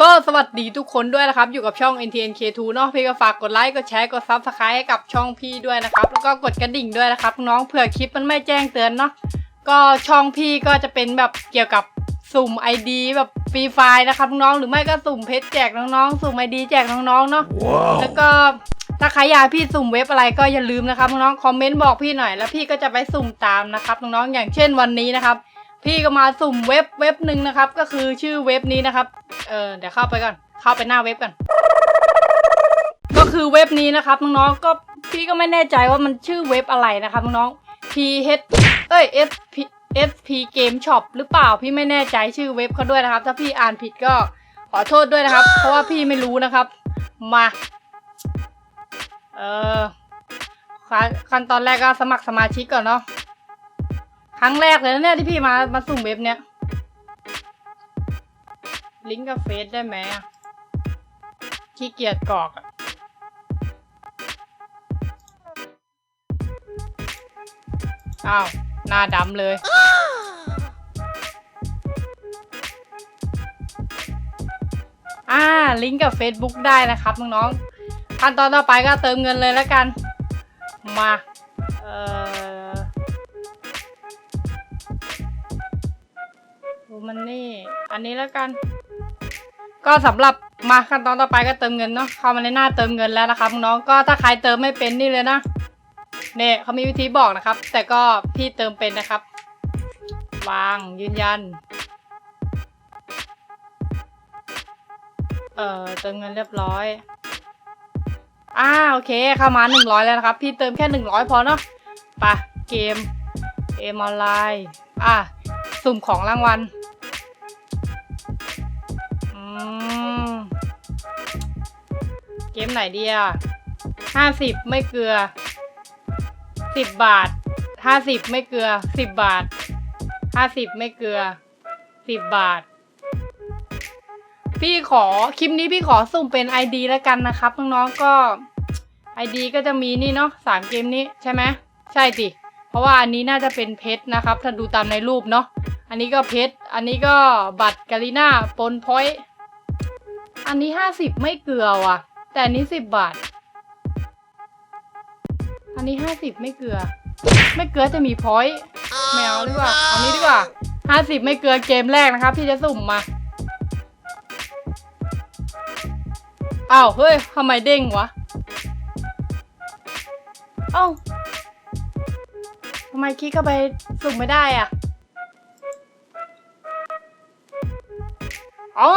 ก็สวัสดีทุกคนด้วยนะครับ อยู่กับช่อง NTNK2 เนาะพี่ก็ฝากกดไลค์กดแชร์กด Subscribe ให้กับช่องพี่ด้วยนะครับ แล้วก็กดกระดิ่งด้วยนะครับ น้องเผื่อคลิปมันไม่แจ้งเตือนเนาะก็ช่องพี่ก็จะเป็นแบบเกี่ยวกับสุ่ม ID แบบฟรีไฟล์นะครับน้องหรือไม่ก็สุ่มเพชรแจกน้องๆ สุ่ม ID แจกน้องๆเนาะแล้วก็ ถ้าใครอยากพี่สุ่มเว็บอะไรก็อย่าลืมนะครับน้องๆคอมเมนต์บอกพี่หน่อยแล้วพี่ก็จะไปสุ่มตามนะครับน้องๆอย่างเช่นวันนี้นะครับ พี่ก็มาสุ่มเว็บเว็บหนึ่งนะครับ ก็คือชื่อเว็บนี้นะครับเออเดี๋ยวเข้าไปก่อนเข้าไปหน้าเว็บก่อนก็คือเว็บนี้นะครับน้องๆก็พี่ก็ไม่แน่ใจว่ามันชื่อเว็บอะไรนะครับน้องๆ P H เอ้ย S P S P Game Shop หรือเปล่าพี่ไม่แน่ใจชื่อเว็บเขาด้วยนะครับ ถ้าพี่อ่านผิดก็ขอโทษด้วยนะครับ เพราะว่าพี่ไม่รู้นะครับ มา เออขั้นตอนแรกก็สมัครสมาชิกก่อนเนาะครั้งแรกเลยนะเนี่ยที่พี่มามาสุ่มเว็บเนี้ยลิงก์กับเฟซได้ไหมขี้เกียจกรอกอะอ้าวหน้าดำเลยอ่าลิงก์กับ Facebook ได้นะครับน้องๆ ขั้นตอนต่อไปก็เติมเงินเลยแล้วกัน มาเออดูมันนี่อันนี้แล้วกัน ก็สำหรับมาขั้นตอนต่อไปก็เติมเงินเนาะเข้ามาในหน้าเติมเงินแล้วนะครับน้องก็ถ้าใครเติมไม่เป็นนี่เลยนะเนี่ยเขามีวิธีบอกนะครับ แต่ก็พี่เติมเป็นนะครับ วางยืนยัน เอ่อเติมเงินเรียบร้อย อ่าโอเคเข้ามาหนึ่งร้อยแล้วนะครับ พี่เติมแค่หนึ่งร้อยพอเนาะปะเกมเกมออนไลน์อะสุ่มของรางวัลอืมเกมไหนดีอะห้าสิบไม่เกลือสิบบาทห้าสิบไม่เกลือสิบบาทห้าสิบไม่เกลือสิบบาท พี่ขอคลิปนี้พี่ขอสุ่มเป็น ID แล้วกันนะครับน้องๆก็ ID ก็จะมีนี่เนาะสามเกมนี้ใช่ไหมใช่สิเพราะว่าอันนี้น่าจะเป็นเพชรนะครับ ถ้าดูตามในรูปเนาะอันนี้ก็เพชรอันนี้ก็บัตรกาลิน่าปนพอยต์อันนี้ห้าสิบไม่เกลือว่ะ แต่อันนี้สิบบาท อันนี้ห้าสิบไม่เกลือ ไม่เกลือจะมีพอยต์ไม่เอาดีกว่าเอานี้ดีกว่าห้าสิบไม่เกลือเกมแรกนะครับ ที่จะสุ่มมา อ้าวเฮ้ยทำไมเด้งวะเอ้าทำไมคลิกเข้าไปสุ่มไม่ได้อะอ๋อ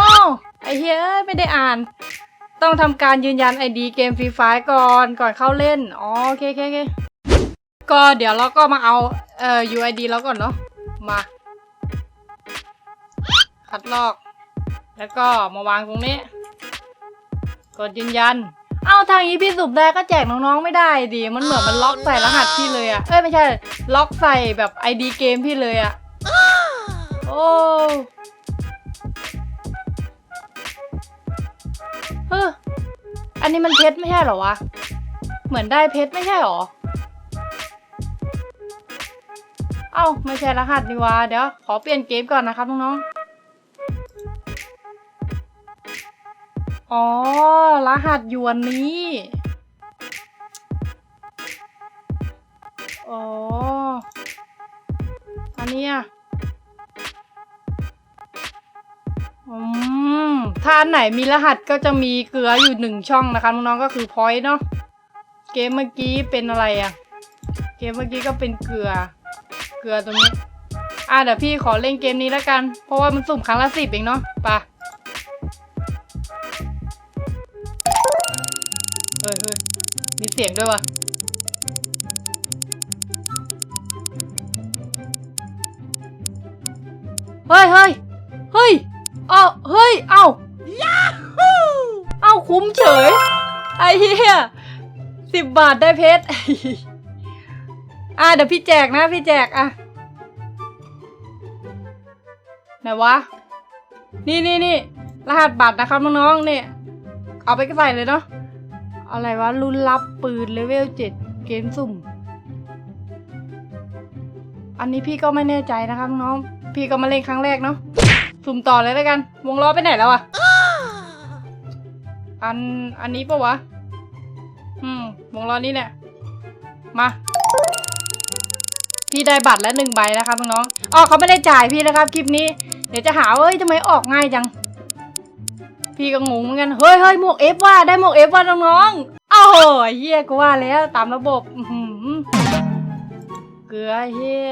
ไอเฮ้ยไม่ได้อ่าน ต้องทำการยืนยัน ID เกมฟรีไฟก่อนก่อนเข้าเล่นอ๋อโอเคโอเคโอเคก็เดี๋ยวเราก็มาเอาเอ่อ UID แล้วก่อนเนาะมาคัดลอก แล้วก็มาวางตรงนี้ กดยืนยัน เอาทางนี้พี่สุ่มได้ก็แจกน้องๆไม่ได้ดิมันเหมือนมันล็อกใส่รหัสพี่เลยอะเอ้ยไม่ใช่ ล็อกใส่แบบ ID เกมพี่เลยอะโอ้เฮ้ออันนี้มันเพชรไม่ใช่เหรอวะ เหมือนได้เพชรไม่ใช่หรอ เอ้าไม่ใช่รหัสนี่วะเดี๋ยวขอเปลี่ยนเกมก่อนนะครับน้องๆ อ๋อ รหัสยู่อันนี้ อ๋อ อันนี้ยอืม ถ้าอันไหนมีรหัสก็จะมีเกลืออยู่หนึ่งช่องนะคะน้องๆก็คือพอยต์เนาะ เกมเมื่อกี้เป็นอะไรอะเกมเมื่อกี้ก็เป็นเกลือ เกลือตรงนี้ อะเดี๋ยวพี่ขอเล่นเกมนี้แล้วกัน เพราะว่ามันสุ่มครั้งละสิบเองเนาะ ไป สียงด้วยวะเฮ้ยเฮ้ยเฮ้ยเอ้าเฮ้ย เอ้ายาฮูเอ้าคุ้มเฉย ไอ้เหี้ยสิบบาทได้เพชร อะเดี๋ยวพี่แจกนะ พี่แจกอะไหนวะ นี่นี่นี่รหัสบัตรนะครับน้องๆเนี่ยเอาไปก็ใส่เลยเนาะ อะไรวะรุ่นลับปืนเลเวลเจ็ดเกมสุ่ม อันนี้พี่ก็ไม่แน่ใจนะครับน้อง พี่ก็มาเล่นครั้งแรกเนาะ สุ่มต่อเลยแล้วกัน วงล้อไปไหนแล้วอะอัน อันนี้ปะวะ อืม วงล้อนี้เนี่ยมา พี่ได้บัตรแล้วหนึ่งใบนะครับน้องอ๋อเขาไม่ได้จ่ายพี่นะครับคลิปนี้ เดี๋ยวจะหาว่าเฮ้ยทำไมออกง่ายจัง พี่ก็งงเหมือนกัน เฮ้ยเฮ้ยหมวกเอฟว่าได้หมวกเอฟว่าน้องๆอ้าวเฮียกูว่าแล้วตามระบบอื้อหือเกลือเฮีย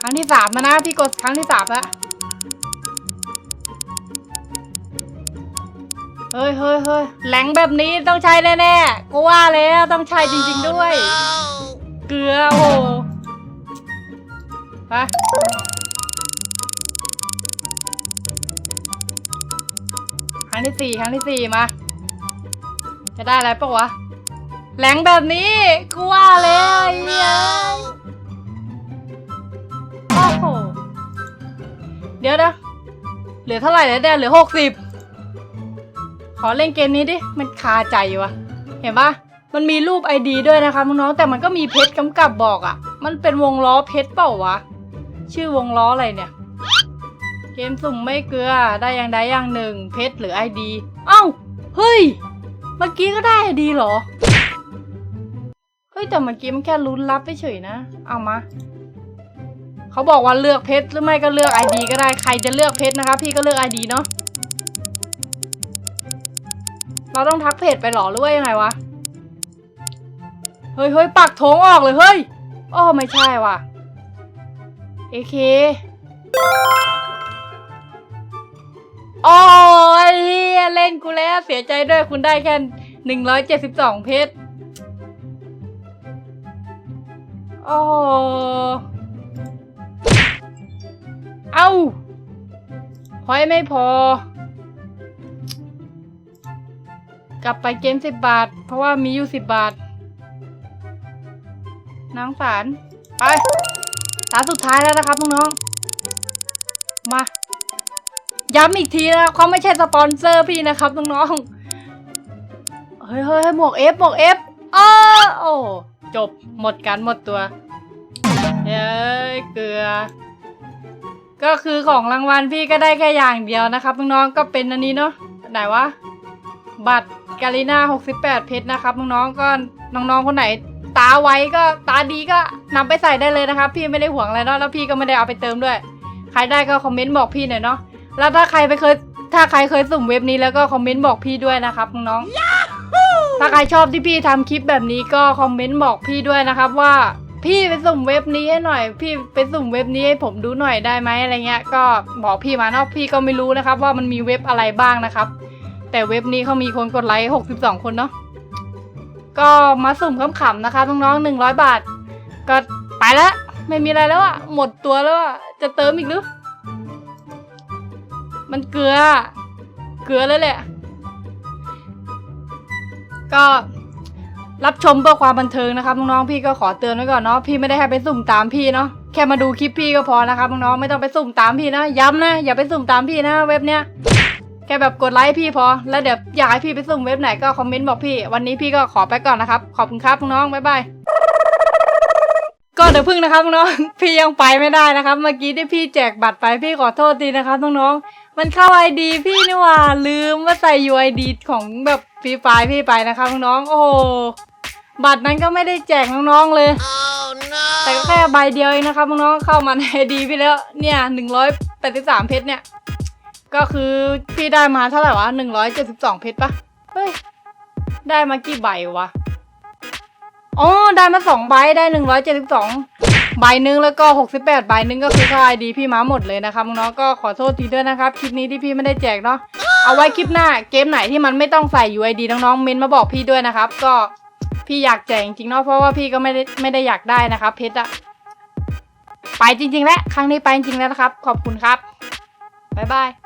ครั้งที่สามแล้วนะพี่กดครั้งที่สามล้วเฮ้ยเฮ้ยเฮ้ยแหลงแบบนี้ต้องใช้แน่ๆกูว่าแล้วต้องใช้จริง ๆด้วย เกลือโอ้โหไป งที่สี่ครั้งที่สี่มา จะได้อะไรปะวะแหลงแบบนี้กูว่าแล้วไอ้เหี้ยโอ้โหเดี๋ยวนะเหลือเท่าไหร่แล้วเนี่ยเหลือหกสิบขอเล่นเกมนี้ดิ มันคาใจวะเห็นปะมันมีรูปไอดีด้วยนะคะน้องๆแต่มันก็มีเพชรกำกับบอกอะ่ะ มันเป็นวงล้อเพชรเปล่าวะ ชื่อวงล้ออะไรเนี่ย เกมสุ่มไม่เกลือได้อย่างใดอย่างหนึ่ง เพชรหรือไอดี เอ้า เฮ้ย เมื่อกี้ก็ได้ไอดีเหรอ เฮ้ย แต่เมื่อกี้มันแค่ลุ้นรับเฉยนะ เอามา เขาบอกว่าเลือกเพชรหรือไม่ก็เลือกไอดีก็ได้ ใครจะเลือกเพชรนะคะพี่ก็เลือกไอดีเนาะ เราต้องทักเพจไปหรอหรือว่ายังไงวะ เฮ้ยเฮ้ยปักธงออกเลยเฮ้ย อ้อไม่ใช่ว่ะ เอเค โอ้ยเหี้ยเล่นกูแล้วเสียใจด้วยคุณได้แค่หนึ่งร้อยเจ็ดสิบสองเพชร โอ้เอ้าพอยไม่พอ กลับไปเกมสิบบาท เพราะว่ามีอยู่สิบบาทน้องสารไปตาสุดท้ายแล้วนะครับน้องๆมา ย้ำอีกทีนะครับเขาไม่ใช่สปอนเซอร์พี่นะครับน้องๆเฮ้ยเฮ้ยหมวกเอฟหมวกเอฟอ้อโอ้จบหมดกันหมดตัวเย้ยเกลือ ก็คือของรางวัลพี่ก็ได้แค่อย่างเดียวนะครับน้องๆก็เป็นอันนี้เนาะไหนวะบัตรกาลิน่า68 เพชรนะครับน้องๆก็น้องๆคนไหน ตาไว้ก็ตาดีก็นำไปใส่ได้เลยนะครับ พี่ไม่ได้ห่วงอะไรเนาะแล้วพี่ก็ไม่ได้เอาไปเติมด้วย ใครได้ก็คอมเมนต์บอกพี่หน่อยเนาะ แล้วถ้าใครไปเคย ถ้าใครเคยสุ่มเว็บนี้แล้วก็คอมเมนต์บอกพี่ด้วยนะครับน้องๆถ้าใครชอบที่พี่ทำคลิปแบบนี้ก็คอมเมนต์บอกพี่ด้วยนะครับว่าพี่ไปสุ่มเว็บนี้ให้หน่อย พี่ไปสุ่มเว็บนี้ให้ผมดูหน่อยได้ไหมอะไรเงี้ย ก็บอกพี่มาเนาะพี่ก็ไม่รู้นะครับ ว่ามันมีเว็บอะไรบ้างนะครับ แต่เว็บนี้เขามีคนกดไลค์ 62 คนเนาะก็มาสุ่มขำๆนะคะน้องๆหนึ่งร้อยบาท ก็ไปแล้วไม่มีอะไรแล้วอะหมดตัวแล้วอะจะเติมอีกหรือ มันเกลือ เกลือเลยแหละ ก็รับชมเพื่อความบันเทิงนะครับน้องๆพี่ก็ขอเตือนไว้ก่อนเนาะพี่ไม่ได้ให้ไปสุ่มตามพี่เนาะแค่มาดูคลิปพี่ก็พอนะครับน้องๆไม่ต้องไปสุ่มตามพี่นะย้ำนะอย่าไปสุ่มตามพี่นะเว็บเนี้ยแค่แบบกดไลค์พี่พอ แล้วเดี๋ยวอยากให้พี่ไปสุ่มเว็บไหนก็คอมเมนต์บอกพี่ วันนี้พี่ก็ขอไปก่อนนะครับ ขอบคุณครับน้องๆบ๊ายบายก็เดี๋ยวพึ่งนะครับน้องพี่ยังไปไม่ได้นะครับ เมื่อกี้ที่พี่แจกบัตรไปพี่ขอโทษทีนะครับน้องๆ มันเข้าไอดีพี่นี่ว่าลืมว่าใส่ UID ของแบบฟรีไฟล์พี่ไปนะครับน้องๆโอ้โหบัตรนั้นก็ไม่ได้แจกน้องๆเลยแต่ก็แค่ใบเดียวเองนะครับน้องๆเข้ามาในไอดีพี่แล้วเนี่ยหนึ่งร้อยแปดสิบสามเพชรเนี่ย ก็คือพี่ได้มาเท่าไหร่วะหนึ่งร้อยเจ็ดสิบสองเพชรปะเฮ้ยได้มากี่ใบวะอ๋อได้มาสองใบได้หนึ่งร้อยเจ็ดสิบสอง ใบหนึ่งแล้วก็หกสิบแปดใบหนึ่งก็คือค่าไอดีพี่ม้าหมดเลยนะครับน้องก็ขอโทษทีด้วยนะครับคลิปนี้ที่พี่ไม่ได้แจกเนาะเอาไว้คลิปหน้าเกมไหนที่มันไม่ต้องใส่ UID น้องๆเม้นมาบอกพี่ด้วยนะครับ ก็พี่อยากแจกจริงๆเนาะเพราะว่าพี่ก็ไม่ได้ไม่ได้อยากได้นะครับเพชรอะไปจริงๆแล้วครั้งนี้ไปจริงๆแล้วนะครับ ขอบคุณครับบ๊ายบาย